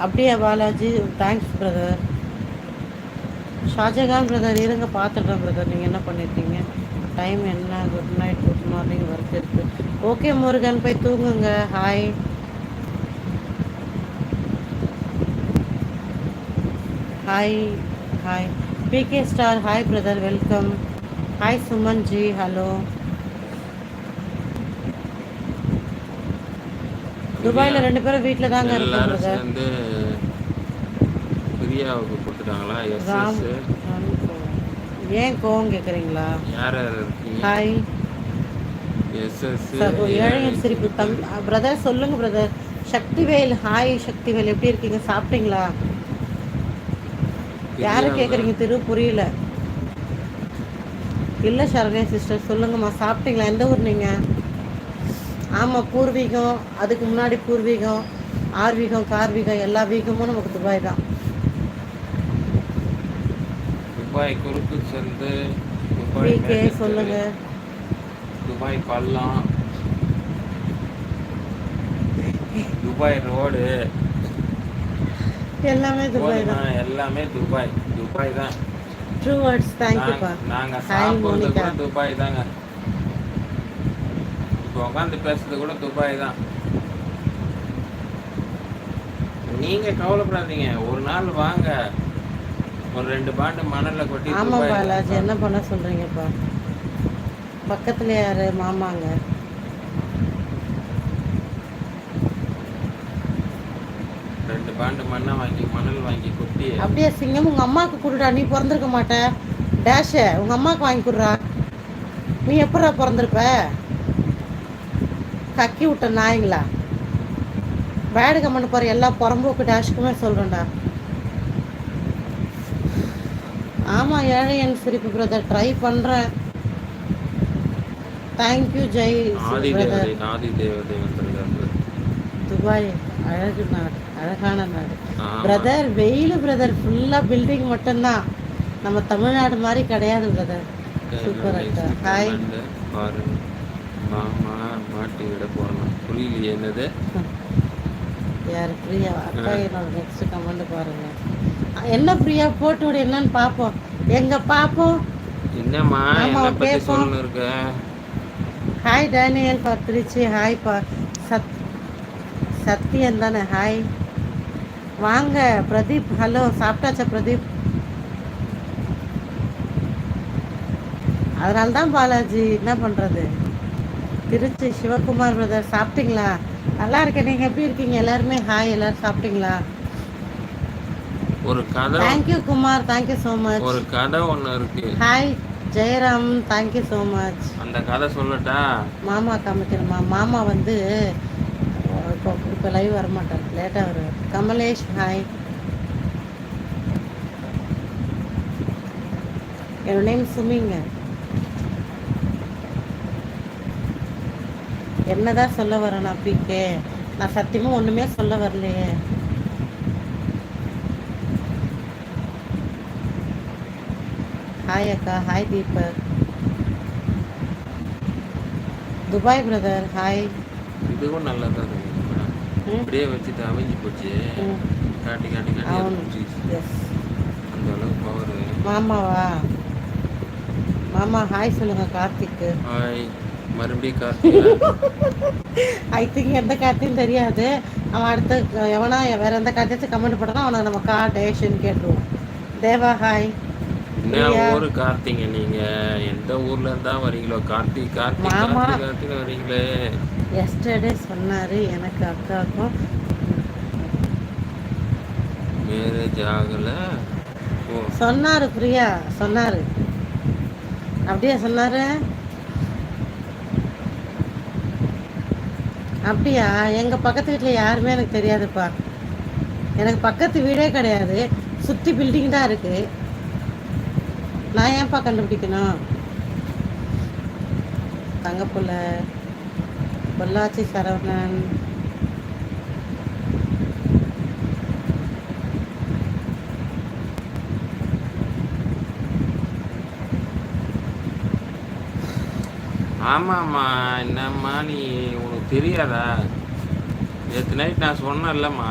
அப்படியா Balaji thanks brother Shahjahan brother இருங்க பார்த்துட்றேன் பிரதர் நீங்கள் என்ன பண்ணியிருக்கீங்க டைம் என்ன? Good night good morning work இருக்குது ஓகே முருகன் போய் தூங்குங்க. Hi hi hi PK star hi brother welcome hi Suman ji hello துபாயில் ரெண்டு பேரும் வீட்டில் தாங்க எல்லாரும் சேர்ந்து பிரியாவுக்கு கொடுத்துட்டாங்களா கோவம். ஏன் கோவம் கேட்குறீங்களா யார் ஹாய் எஸ்எஸ் ஏழையன் சிரிப்பு. தம் பிரதர் சொல்லுங்க பிரதர் சக்திவேல் ஹாய் சக்திவேல். எப்படி இருக்கீங்க? சாப்பிட்டீங்களா? யாரை கேட்குறீங்க திரு புரியல. இல்லை சரண்யா சிஸ்டர் சொல்லுங்கம்மா சாப்பிட்டீங்களா? எந்த ஊர் நீங்கள் ஆமாம் பூர்வீகம் அதுக்கு முன்னாடி பூர்வீகம் ஆர்வீகம் கார்வீகம் எல்லா வீகமும் நமக்கு துபாய் தான். துபாய் குறுக்கு சந்து துபாய் சொல்லுங்க. துபாய் பள்ளம் துபாய் ரோடு. எல்லாமே துபாய்? தான். எல்லாமே துபாய் துபாய் தான். ட்ரூ வேர்ட்ஸ் தேங்க்யூப்பா நாங்க- சாப்பிடுறது துபாய் தாங்க. உட்காந்து பேசுறது கூட துபாய் தான். நீங்க கவலைப்படாதீங்க. ஒரு நாள் வாங்க. ஒரு ரெண்டு பாண்டு மணல்ல கொட்டி ஆமாம் துபாய் பாலாஜி என்ன பண்ண சொல்கிறீங்கப்பா பக்கத்தில் யார்? மாமாங்க. ரெண்டு பாண்டு மண்ணை வாங்கி மணல் வாங்கி கொட்டி. அப்படியே சிங்கம் உங்கள் அம்மாவுக்கு கொடுடா. நீ பிறந்திருக்க மாட்ட. டேஷு உங்கள் அம்மாவுக்கு வாங்கி கொடுறா. நீ எப்படா பிறந்திருப்ப? கக்கி விட்ட நாய்ங்களா? பேடு கம்மன் போகிற எல்லா புறம்போக்கு டேஷுக்குமே சொல்கிறேன்டா ஆமாம் ஏழை என் சிரிப்பு பிரதர் ட்ரை பண்ணுறேன் தேங்க்யூ ஜெய் துபாய் அழகு நாடு அழகான நாடு. பிரதர் வெயில் பிரதர் ஃபுல்லாக பில்டிங் மட்டும்தான். நம்ம தமிழ்நாடு மாதிரி கிடையாது பிரதர் சூப்பர் அக்கா ஹாய் கமெண்ட் மாமா மாட்டி விட போறோம். புரியலையே என்னது? யார் பிரியா? அக்கா என்னோட நெக்ஸ்ட் கமெண்ட் பாருங்க. என்ன பிரியா போட்டு விடு என்னன்னு பார்ப்போம் எங்க பார்ப்போம் என்னம்மா என்ன பத்தி. சொல்லணும் இருக்க hi Daniel for Trichy hi பா. சத் சத்யன் தானே. ஹாய் வாங்க பிரதீப். ஹலோ சாப்பிட்டாச்சா பிரதீப்? அதனால தான் பாலாஜி என்ன பண்ணுறது திருச்சி சிவகுமார் பிரதர் சாப்பிட்டீங்களா? நல்லா இருக்கேன். நீங்கள் எப்படி இருக்கீங்க? எல்லாருமே ஹாய் எல்லாரும் சாப்பிட்டீங்களா? ஒரு கதை thank you Kumar. Thank you so much ஒரு கதை ஒண்ணு இருக்கு. Hi Jayaram. Thank you so much அந்த கதை சொல்லட்டா? மாமா காமிக்கிறேம்மா மாமா வந்து இப்போ இப்போ லைவ் வர மாட்டார் லேட்டாக வருவார். கமலேஷ் ஹாய் என்னோட நேம் சுமிங்க. என்னதான் சொல்ல நான் பிகே நான் சத்தியமாக ஒன்றுமே சொல்ல வரலையே. ஹாய் அக்கா. Hi Deepak. Dubai brother hi இதுவும் நல்லதா இருக்கு. ம். இப்படியே வச்சுட்டு போச்சு. காட்டி காட்டி காட்டி அந்த அளவுக்கு பவர் மாமாவா? மாமா ஹாய் சொல்லுங்க கார்த்திக்கு. ஹாய் மறுபடியும் ஐ திங்க் எந்த கார்த்தியும் தெரியாது. அவன் அடுத்து எவனா வேற எந்த கார்த்தியாச்சும் கமெண்ட் போட்டானா அவனுக்கு நம்ம கா டேஷன் கேட்டுருவோம். தேவா ஹாய் என்ன. ஊரு கார்த்திங்க நீங்க? எந்த ஊர்ல இருந்தா வரீங்களோ? கார்த்திக் கார்த்திக். கார்த்திக் வரீங்களே. எஸ்டர்டே சொன்னார் எனக்கு அக்காவுக்கும் மேரேஜ் ஆகல சொன்னார் பிரியா சொன்னார். அப்படியே சொன்னார்? அப்படியா? எங்கள் பக்கத்து வீட்டில் யாருமே எனக்கு தெரியாதுப்பா. எனக்கு பக்கத்து வீடே கிடையாது. சுற்றி பில்டிங் தான் இருக்குது நான் ஏன்ப்பா கண்டுபிடிக்கணும்? தங்கப்புள்ள பொள்ளாச்சி சரவணன் ஆமாம்மா என்னம்மா நீ உனக்கு தெரியாதா? நேற்று நைட் நான் சொன்னேன்லம்மா.